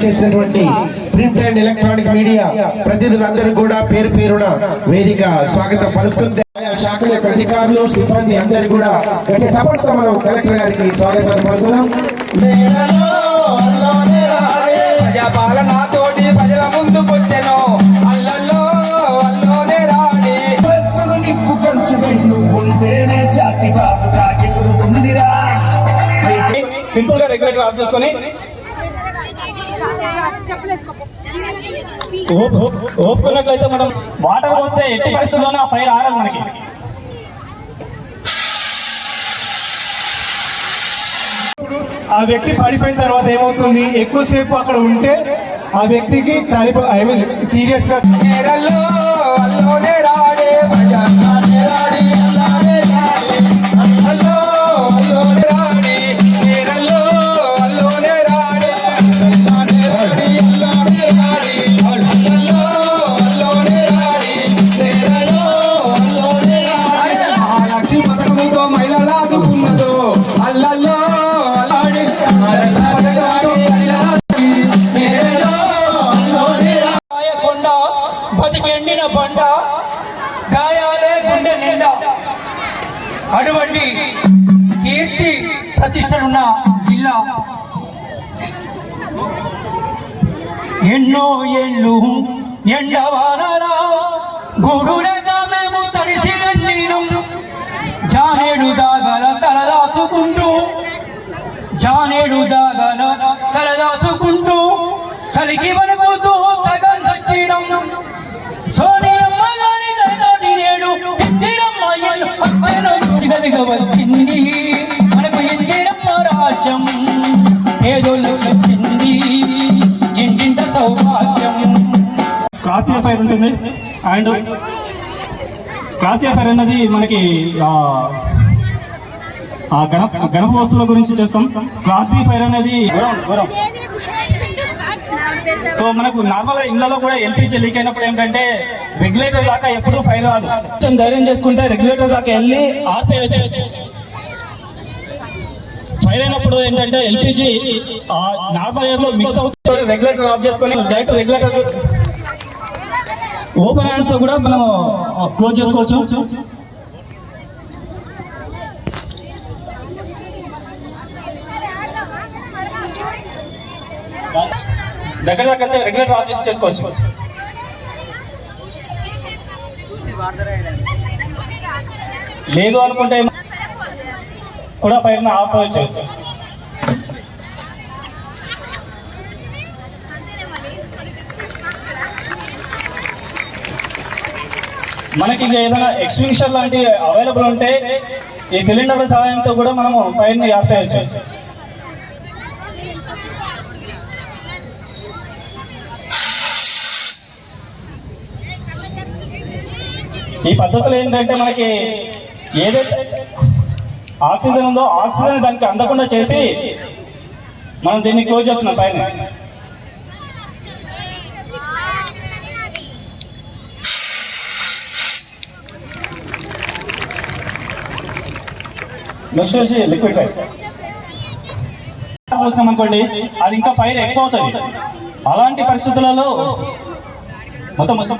చేసినటువంటి print and electronic media ప్రతినిధులందరూ కూడా పేరు పేరున వేదిక స్వాగతం పలుకుతుంది ఆయా శాఖల యొక్క అధికారులు సిబ్బంది అందరు కూడా గట్టి సపోర్ట్తో మనం కలెక్టర్ గారికి స్వాగతం పలుకుదాం. ప్రజాపాలనతోటి ప్రజల ముందుకొచ్చెను. అల్లల్లో అల్లోనే రాడి ఎప్పుడు నిప్పు కొంచెం ఉంటేనే జాతి బాబుగా ఎగురుతుందిరా సింపుల్గా రెగ్యులేటర్ ఆఫ్ చేసుకొని ఓపుకున్నట్లయితే మనం వాటర్ పోస్తే ఎట్టి పరిస్థితుల్లోనే ఆ ఫైర్ ఆరాలి మనకి. ఆ వ్యక్తి పడిపోయిన తర్వాత ఏమవుతుంది? ఎక్కువసేపు అక్కడ ఉంటే ఆ వ్యక్తికి చనిపో ఐ మీన్ సీరియస్గా ఎండిన బండ గాయాలే గుండె నిండా. అటువంటి కీర్తి ప్రతిష్టలున్న జిల్లా. ఎన్నో ఏళ్ళు ఎండవానరా గుడుల వచ్చెను. దిగదిగ వచ్చింది మనకు ఇందిరమ్మ రాజ్యం ఏదోళ్ళకి వచ్చింది ఇంటింట సౌభాగ్యం. క్లాసీ ఫైర్ ఉంటుంది. అండ్ క్లాసీ ఫైర్ అన్నది మనకి ఆ, ఆ గణ గణప వస్తువుల గురించి చేస్తాం. క్లాస్ బి ఫైర్ అనేది దూరం దూరం సో మనకు నార్మల్ ఇళ్ళలో కూడా ఎల్పిజి లీక్ అయినప్పుడు ఏంటంటే రెగ్యులేటర్ దాకా ఎప్పుడూ ఫైర్ రాదు. కొంచెం ధైర్యం చేసుకుంటే రెగ్యులేటర్ దాకా వెళ్ళి ఆర్పేయచ్చు. ఫైర్ అయినప్పుడు ఏంటంటే ఎల్పిజి నార్మల్ ఎయిర్లో మిక్స్ అవుతుంది రెగ్యులేటర్ ఆఫ్ చేసుకొని డైరెక్ట్ రెగ్యులేటర్ ఓపెన్ హ్యాండ్స్ కూడా మనం క్లోజ్ చేసుకోవచ్చు. దగ్గర దగ్గర రెగ్యులేటర్ ఆఫ్ చేసుకోవచ్చు. లేదు అనుకుంటే కూడా పైన ఆపవచ్చు మనకి ఇంకా ఏదైనా ఎక్స్టెన్షన్ లాంటివి అవైలబుల్ ఉంటే ఈ సిలిండర్ల సహాయంతో కూడా మనము ఫైర్ని ఆపేయచ్చు ఈ పద్ధతులు ఏంటంటే మనకి ఏదైతే ఆక్సిజన్ ఉందో ఆక్సిజన్ దానికి అందకుండా చేసి మనం దీన్ని క్లోజ్ చేస్తున్నాం పైన. నెక్స్ట్ వచ్చి లిక్విడ్ ఫైర్ అవసరం అనుకోండి అది ఇంకా ఫైర్ ఎక్కువ అవుతుంది. అలాంటి పరిస్థితులలో మొత్తం మొత్తం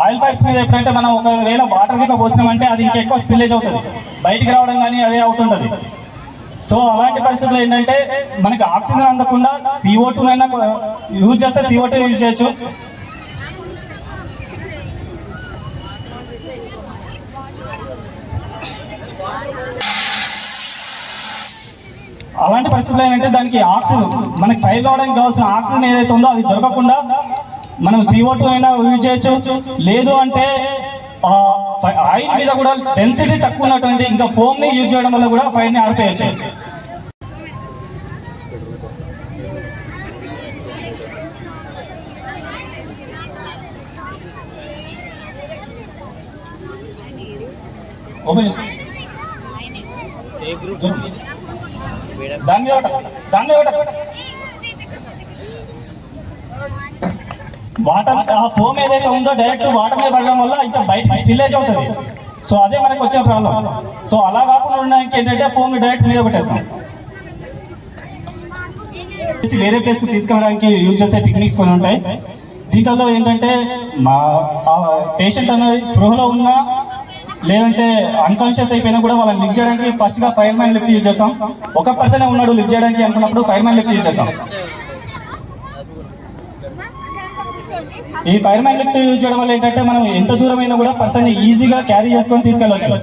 ఆయిల్ పైప్స్ మీద ఎప్పుడంటే మనం ఒకవేళ వాటర్ గిట్ల పోసినామంటే అది ఇంకా ఎక్కువ స్పిల్లేజ్ అవుతుంది. బయటికి రావడం కానీ అదే అవుతుంటది. సో అలాంటి పరిస్థితుల్లో ఏంటంటే మనకి ఆక్సిజన్ అందకుండా సిఓ టూ అయినా యూజ్ చేస్తే సిఓ టూ యూజ్ చేయొచ్చు. అలాంటి పరిస్థితులు ఏంటంటే దానికి ఆక్సిజన్ మనకి ఫైల్ కావడానికి కావాల్సిన ఆక్సిజన్ ఏదైతే ఉందో అది దొరకకుండా మనం సిఓ టూ అయినా యూజ్ చేయొచ్చు. లేదు అంటే ఆయిల్ మీద కూడా డెన్సిటీ తక్కువ ఉన్నటువంటి ఇంకా ఫోమ్ని యూజ్ చేయడం వల్ల కూడా ఫైర్ని ఆరిపేయచ్చు. ఓపెన్ గ్రూప్ దాని దాని వాటర్ ఆ ఫోమ్ ఏదైతే ఉందో డైరెక్ట్ వాటర్ మీద పడడం వల్ల ఇంకా బయట స్పిల్లేజ్ అవుతుంది. సో అదే మనకు వచ్చే ప్రాబ్లం సో అలా కాకుండా ఉండడానికి ఏంటంటే ఫోమ్ డైరెక్ట్ మీద పెట్టేస్తాం. వేరే ప్లేస్కు తీసుకెళ్ళడానికి యూజ్ చేసే టెక్నిక్స్ కొన్ని ఉంటాయి. దీంట్లో ఏంటంటే మా పేషెంట్ అనేది స్పృహలో ఉన్నా లేదంటే అన్కాన్షియస్ అయిపోయినా కూడా వాళ్ళని లిఫ్ట్ చేయడానికి ఫస్ట్గా ఫైర్ మ్యాన్ లిఫ్ట్ యూజ్ చేస్తాం. ఒక పర్సన్ ఉన్నాడు లిఫ్ట్ చేయడానికి అనుకున్నప్పుడు ఫైర్ మ్యాన్ లిఫ్ట్ యూజ్ చేస్తాం. ఈ ఫైర్ మ్యాన్ లిఫ్ట్ యూజ్ చేయడం వల్ల ఏంటంటే మనం ఎంత దూరమైనా కూడా పర్సన్ ఈజీగా క్యారీ చేసుకొని తీసుకెళ్ళవచ్చు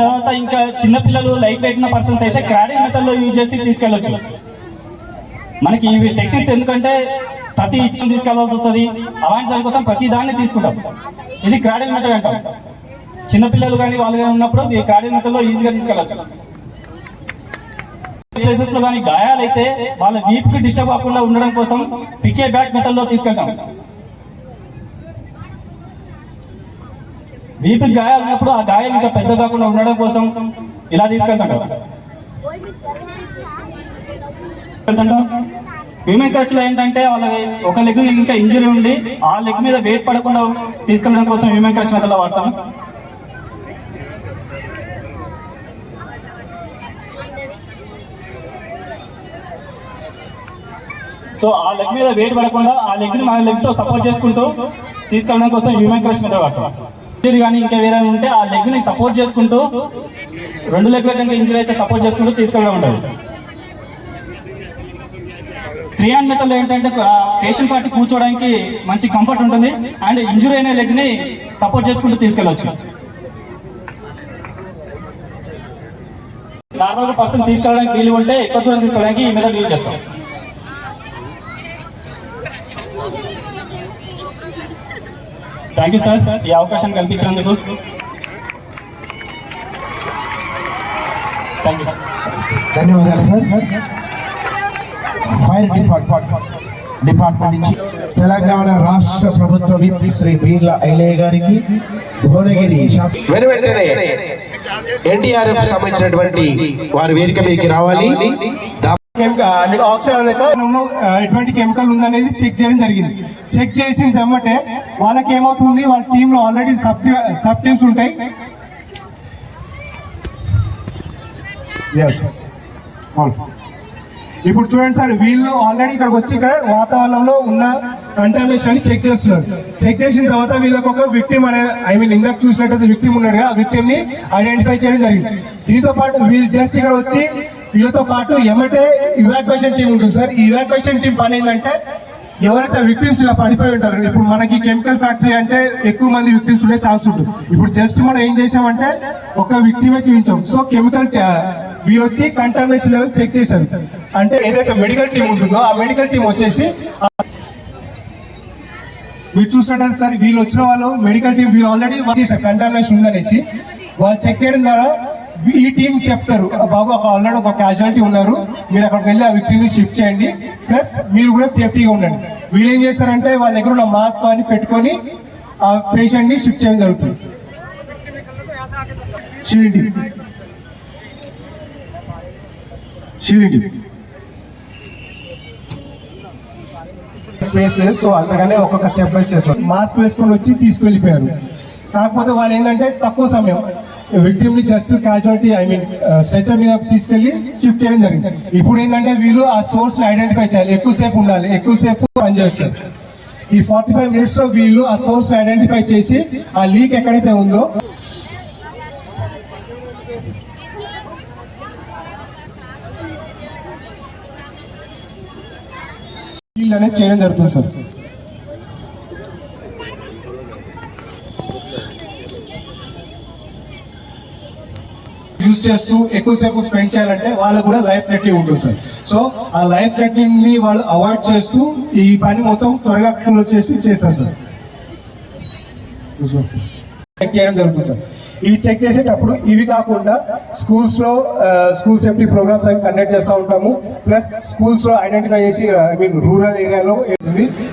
తర్వాత ఇంకా చిన్నపిల్లలు లైట్ వెయిట్ ఉన్న పర్సన్స్ అయితే క్రాడింగ్ మెథడ్లో యూజ్ చేసి తీసుకెళ్ళొచ్చు. మనకి ఇవి టెక్నిక్స్ ఎందుకంటే ప్రతి ఇచ్చిన తీసుకెళ్ళాల్సి వస్తుంది. అలాంటి దానికోసం ప్రతి దాన్ని తీసుకుంటాం. ఇది క్రాడింగ్ మెథడ్ అంటాం. చిన్నపిల్లలు కానీ వాళ్ళు కానీ ఉన్నప్పుడు ఈ క్రాడింగ్ మెథడ్ ఈజీగా తీసుకెళ్ళచ్చు. ప్లేసెస్లో కానీ గాయాలైతే వాళ్ళ వీపుకి డిస్టర్బ్ కాకుండా ఉండడం కోసం పికే బ్యాక్ మెథడ్లో తీసుకెళ్తాం. వీపుకి గాయాలు ఉన్నప్పుడు ఆ గాయం ఇంకా పెద్ద కాకుండా ఉండడం కోసం ఇలా తీసుకెళ్తాం. హ్యూమన్ ఖర్చు లో ఏంటంటే వాళ్ళకి ఒక లెగ్ ఇంకా ఇంజరీ ఉండి ఆ లెగ్ మీద వెయిట్ పడకుండా తీసుకెళ్ళడం కోసం హ్యూమన్ ఖర్చు మెథడ్ వాడతాం. సో ఆ లెగ్ మీద వెయిట్ పడకుండా ఆ లెగ్ని మన లెగ్తో సపోర్ట్ చేసుకుంటూ తీసుకెళ్ళడం కోసం హ్యూమన్ క్రష్ మీద వాడతాం. ఇంజరీ కానీ ఇంకా వేరే ఉంటే ఆ లెగ్ని సపోర్ట్ చేసుకుంటూ రెండు లెగ్ల కనుక ఇంజరీ అయితే సపోర్ట్ చేసుకుంటూ తీసుకెళ్ళడం ఉంటుంది. త్రీ ఏంటంటే పేషెంట్ పార్టీ కూర్చోవడానికి మంచి కంఫర్ట్ ఉంటుంది. అండ్ ఇంజురీ అయిన లెగ్ని సపోర్ట్ చేసుకుంటూ తీసుకెళ్ళవచ్చు నార్మల్గా పర్సన్ తీసుకెళ్ళడానికి వీలు ఉంటే ఎక్కువ దూరం తీసుకోవడానికి ఈ మెథడ్ యూజ్ చేస్తాం. థ్యాంక్ యూ సార్ ఈ అవకాశం కల్పించినందుకు. ధన్యవాదాలు సార్ ఫైర్ డిపార్ట్మెంట్ డిపార్ట్మెంట్ నుంచి తెలంగాణ రాష్ట్ర ప్రభుత్వ విప్ శ్రీ బీర్ల ఐలయ్య గారికి భువనగిరి వెను వెంటనే ఎన్డీఆర్ఎఫ్ సంబంధించినటువంటి వారి వేదిక మీదకి రావాలి. ఎటువంటి కెమికల్ ఉందనేది చెక్ చేయడం జరిగింది. చెక్ చేసిన వెంబటే వాళ్ళకి ఏమవుతుంది వాళ్ళ టీంలో ఆల్రెడీ సబ్ సబ్ టీమ్స్ ఉంటాయి. Yes. అవును. ఇప్పుడు చూడండి సార్ వీళ్ళు ఆల్రెడీ ఇక్కడికి వచ్చి ఇక్కడ వాతావరణంలో ఉన్న కంటామినేషన్ అని చెక్ చేస్తున్నారు. చెక్ చేసిన తర్వాత వీళ్ళకి ఒక విక్టిమ్ అనే ఐ మీన్ ఇందాక చూసినట్టయితే విక్టిమ్ ఉన్నాడు ఆ విక్టిమ్ని ఐడెంటిఫై చేయడం జరిగింది. దీంతో పాటు వీళ్ళు జస్ట్ ఇక్కడ వచ్చి వీళ్ళతో పాటు ఎమ్మటే ఇవాక్యుయేషన్ టీం ఉంటుంది సార్. ఈ ఇవాక్యుయేషన్ టీం పని ఏంటంటే ఎవరైతే విక్టిమ్స్ ఇలా పడిపోయి ఉంటారు ఇప్పుడు మనకి కెమికల్ ఫ్యాక్టరీ అంటే ఎక్కువ మంది విక్టిమ్స్ ఉండే ఛాన్స్ ఉంటుంది. ఇప్పుడు జస్ట్ మనం ఏం చేసామంటే ఒక విక్టిమే చూపించాం. సో కెమికల్ వీళ్ళు వచ్చి కంటామినేషన్ లెవెల్ చెక్ చేశారు. అంటే ఏదైతే మెడికల్ టీం ఉంటుందో ఆ మెడికల్ టీం వచ్చేసి మీరు చూసినట్టయితే సార్ వీళ్ళు వచ్చిన వాళ్ళు మెడికల్ టీం వీళ్ళు ఆల్రెడీ చేశారు. కంటామినేషన్ ఉందనేసి వాళ్ళు చెక్ చేయడం ద్వారా ఈ టీం చెప్తారు. బాబు ఒక ఆల్రెడీ ఒక క్యాజువాలిటీ ఉన్నారు. మీరు అక్కడికి వెళ్ళి ఆ విక్టిమ్ని షిఫ్ట్ చేయండి. ప్లస్ మీరు కూడా సేఫ్టీగా ఉండండి. వీళ్ళు ఏం చేస్తారంటే వాళ్ళ దగ్గర ఉన్న మాస్క్ అని పెట్టుకొని ఆ పేషెంట్ని షిఫ్ట్ చేయడం జరుగుతుంది. షిరిడి షిరిడి. స్పేస్ లేదు సో అందుకనే ఒక్కొక్క స్టెప్ వైజ్ చేస్తారు మాస్క్ వేసుకొని వచ్చి తీసుకెళ్ళిపోయారు. కాకపోతే వాళ్ళు ఏంటంటే తక్కువ సమయం. విక్టిమ్ని just casualty I mean stretcher మీద తీసుకెళ్ళి షిఫ్ట్ చేయడం జరిగింది. ఇప్పుడు ఏంటంటే వీళ్ళు ఆ సోర్స్ని ఐడెంటిఫై చేయాలి. ఎక్కువసేపు ఉండాలి. ఎక్కువసేపు పనిచేస్తారు ఈ ఫార్టీ ఫైవ్ మినిట్స్లో వీళ్ళు ఆ సోర్స్ ఐడెంటిఫై చేసి ఆ లీక్ ఎక్కడైతే ఉందో వీళ్ళు అనేది చేయడం జరుగుతుంది సార్. యూజ్ చేస్తూ ఎక్కువసేపు స్పెండ్ చేయాలంటే వాళ్ళకు కూడా లైఫ్ థ్రెటనింగ్ ఉంటుంది సార్. సో ఆ లైఫ్ థ్రెటనింగ్ని వాళ్ళు అవాయిడ్ చేస్తూ ఈ పని మొత్తం త్వరగా క్లోజ్ చేసి చేస్తారు సార్. చెక్ చేయడం జరుగుతుంది సార్. ఇవి చెక్ చేసేటప్పుడు ఇవి కాకుండా స్కూల్స్లో స్కూల్ సేఫ్టీ ప్రోగ్రామ్స్ అవి కండక్ట్ చేస్తూ ఉంటాము. ప్లస్ స్కూల్స్లో ఐడెంటిఫై చేసి ఐ మీన్ రూరల్ ఏరియాలో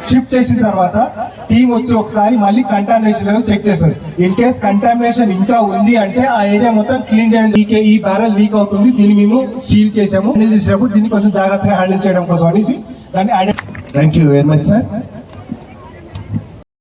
షిఫ్ట్ చేసిన తర్వాత టీం వచ్చి ఒకసారి మళ్ళీ కంటామినేషన్ లెవెల్ చెక్ చేస్తారు ఇన్ కేస్ కంటామినేషన్ ఇంకా ఉంది అంటే ఆ ఏరియా మొత్తం క్లీన్ చేయడం. ఈ బ్యారల్ లీక్ అవుతుంది. దీన్ని మేము సీల్ చేసాము హ్యాండిల్ దీన్ని కొంచెం జాగ్రత్తగా హ్యాండిల్ చేయడం కోసం అనేసి దాన్ని thank you very much sir